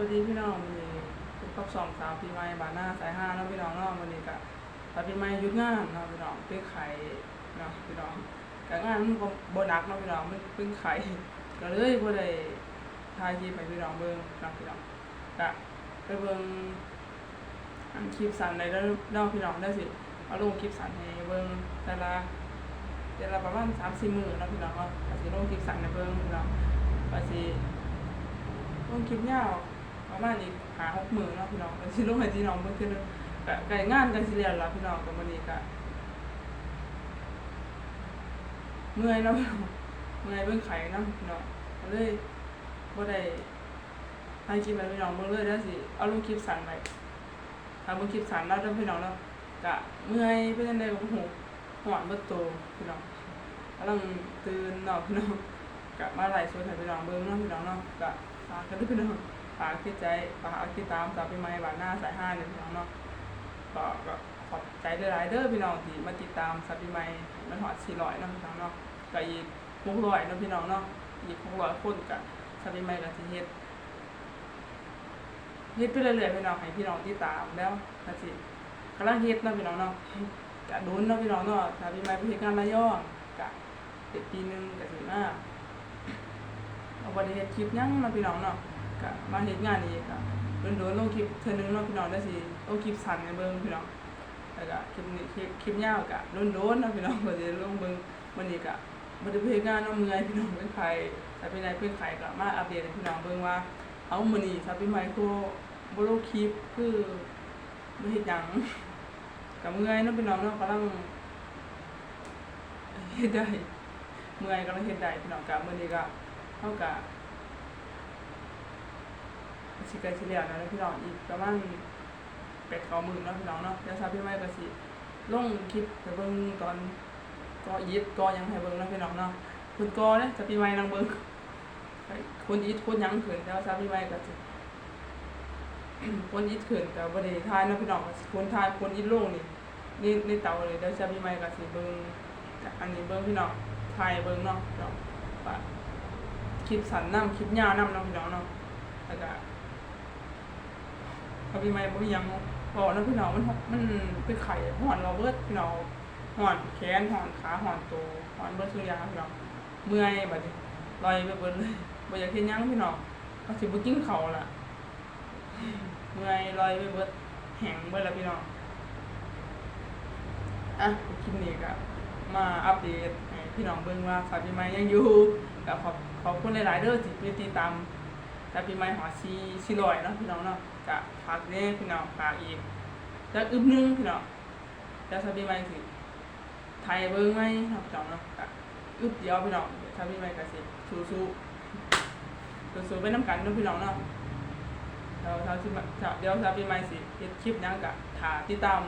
วัสดีพี่น้องวันนี้พบกับสองสาวปีใหม่บานหน้าสายห้าเนาะพี่น้องเนาะวันนี้ก็สาวปีใหม่หยุดงานเนาะพี่น้องเป็นไข่เนาะพี่น้องการงานมันก็บ่หนักเนาะพี่น้องมันเป็นไข่ก็เลยบ่ได้ถ่ายคลิปพี่น้องเบิ่งเนาะพี่น้องก็ไปเบิ่งอันคลิปสั้นได้แล้วเนาะพี่น้องได้สิเอาลงคลิปสั้นให้เบิ่งแต่ละแต่ละประมาณ3-4มื้อเนาะพี่น้องเนาะก็สิลงคลิปสั้นให้เบิ่งพี่น้องก็สิลงคลิ ประมาณอีกหาหกหมื่นเนาะพี่น้องก็สิลงให้พี่น้องเบิ่งคือก็ไก่งานกันสิเรียนแล้วพี่น้องก็มื้อนี้ก็เมื่อยเนาะพี่น้องเมื่อยเบิ่งไข่เนาะพี่น้องก็เลยบ่ได้ให้คลิปให้พี่น้องเบิ่งเลยแล้สิเอาลงคลิปสั้นไว้ถ้าเบิ่งคลิปสั้นแล้วเด้อพี่น้องเนาะก็เมื่อยเป็นจังได๋ก็บ่ฮู้หอนเบิดโตพี่น้องกำลังตื่นเนาะพี่น้องกะมาไล่สดให้พี่น้องเบิ่งเนาะพี่น้องเนาะกะฝากกันด้วยพี่น้อง ฝากติดใจฝากติดตามสาวปีใหม่บานหน้าสายห้าเนี่ยพี่น้องเนาะก็ก็ขอบใจหลายเด้อพี่น้องที่มาติดตามสาวปีใหม่มันฮอด400เนาะพี่น้องเนาะก็อีก600เนาะพี่น้องเนาะอีก600คนกะสาวปีใหม่ก็สิเฮ็ดเฮ็ดไปเรื่อยๆพี่น้องให้พี่น้องติดตามแล้วก็สิกำลังเฮ็ดเนาะพี่น้องเนาะกะโดนเนาะพี่น้องเนาะสาวปีใหม่ไปเฮ็ดงานระยองกะเฮ็ดปีหนึงก็สิมาเอาบ่ได้เฮ็ดคลิปยังเนาะพี่น้องเนาะ ก็มาเฮ็ดงานอีกก็โดนๆลงคลิปเทื่อนึงเนาะพี่น้องได้สิลงคลิปสั้นให้เบิ่งพี่น้องแล้วก็คลิปนี้คลิปคลิปยาวก็โดนๆเนาะพี่น้องก็สิลงเบิ่งวันนี้ก็บ่ได้ไปเฮ็ดงานเนาะเมื่อยพี่น้องเป็นไข้แต่เป็นไงเป็นไข้ก็มาอัปเดตให้พี่น้องเบิ่งว่าเอามื้อนี้ถ้าเป็นใหม่คือบ่ลงคลิปคือบ่เฮ็ดหยังก็เมื่อยเนาะพี่น้องเนาะกำลังเฮ็ดได้เมื่อยกำลังเฮ็ดได้พี่น้องก็มื้อนี้ก็เท่ากับ สิไกลสิเหลียวนะพี่น้องอีกประมาณเป็ดเก้าหมื่นเนาะพี่น้องเนาะแล้วซาพี่ไม่ก็สิลงคลิปไปเบิ่งตอนก็ยิดก็ยังให้เบิ่งนะพี่น้องเนาะคุณกอเนี่ยจะพี่ไม่นางเบิ่งคนยิดคนยังขืนแล้วซาพี่ไม่ก็สิคนยิดขืนแต่บ่ได้ทายนะพี่น้องคนทายคนยิดลงนี่นี่ในเตาเลยแล้วซาพี่ไม่ก็สิเบิ่งอันนี้เบิ่งพี่น้องทายเบิ่งเนาะพี่น้องคลิปสั้นนำคลิปยาวนำเนาะพี่น้องเนาะแล้วก็ เขาพี่ไม่บ่มีหยังบอกนะพี่น้องมันมันเป็นไข่หอนเราเบิดพี่น้องหอนแขนหอนขาหอนตัวหอนเบิดทุกอย่างพี่น้องเมื่อยบัดนี้ลอยไปเบิดเลยบ่อยากเฮ็ดหยังพี่น้องก็สิบ่กินข้าวล่ะเมื่อยลอยไปเบิดแห้งเบิดแล้วพี่น้องอะคลิปนี้ก็มาอัปเดตให้พี่น้องเบิ่งว่าสาวพี่ใหม่ยังอยู่ก็ขอบขอบคุณหลายๆเด้อที่ติดตาม แต่ปีใหม่หอซีซีลอยเนาะพี่น้องเนาะก็ฝากเด้อพี่น้องฝากอีกแล้วอึบหนึงพี่น้องแล้วถ้าปีใหม่สิไทยเบิ่งไหมเนาะพี่น้องเนาะก็อึบเดียวพี่น้องถ้าปีใหม่ก็สิสู้ๆสู้ๆไปนํกันเนาะพี่น้องเนาะแล้วถ้าสิมาเดี๋ยวถ้าปีใหม่สิเฮ็ดคลิปหยังก็ถ้าติดตาม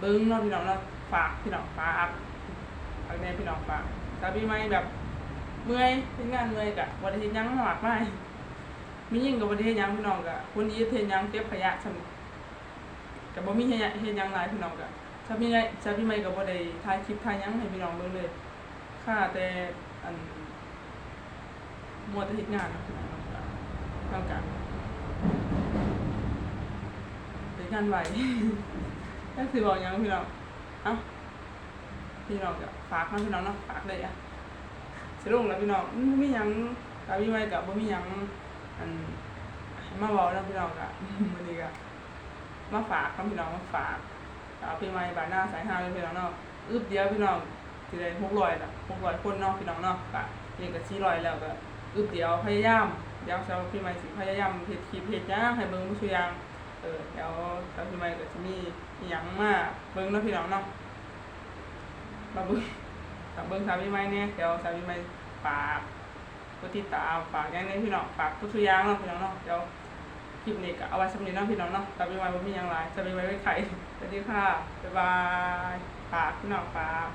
เบิ่งเนาะพี่น้องเนาะฝากพี่น้องฝากอัพฝากแน่พี่น้องฝากถ้าปีใหม่แบบเมื่อยเป็นงานเมื่อยกะวันอาทิตย์ยังหลักไม่ มียิ่งกับวันอาทิตย์ยังพี่น้องกะคนอีเทนยังเก็บขยะสมกับบ่มีเฮ็ดหยังเฮ็ดยังหลายพี่น้องกะถ้ามีไงถ้าพี่ไม่ก็บ่ได้ถ่ายคลิปถ่ายยังให้พี่น้องเบิ่งเลยค่าแต่อันมัวแต่เฮ็ดงานนะพี่น้องเนาะก็ทำกันเป็นงานไหวก็คือบอกยังพี่น้องเอ้าพี่น้องก็ฝากมาพี่น้องเนาะฝากเลยอะสิลงแล้วพี่น้องบ่มีหยังกับพี่ไว้กับบ่มีหยัง อันมาเว้าแล้วพี่น้องก็มื้อนี้ก็มาฝากกับพี่น้องมาฝากเอาพี่ไม้บานหน้าสายห้าเลยพี่น้องเนาะอึบเดียวพี่น้องสิได้600ล่ะ600คนเนาะพี่น้องเนาะก็นี่ก็400แล้วก็อึบเดียวพยายามเดี๋ยวเช้าพี่ไม้สิพยายามเฮ็ดคลิปเฮ็ดหยังให้เบิ่งทุกอย่างเออเดี๋ยวเช้าพี่ไม้ก็สิมีอิหยังมาเบิ่งเนาะพี่น้องเนาะมาเบิ่งกับเบิ้งสามีไม้เนี่ยเดี๋ยวสามีไม้ฝาก กดติดตามฝากยังนี้พี่น้องฝากทุกทุกอย่างเนาะพี่น้องเนาะเดี๋ยวคลิปนี้ก็เอาไว้สำหรับน้องพี่น้องเนาะจะไปไว้บ่มีหยังไลายสามีไว้ไว้ไข่สวัสดีค่ะบ๊ายบายฝากพี่น้องฝาก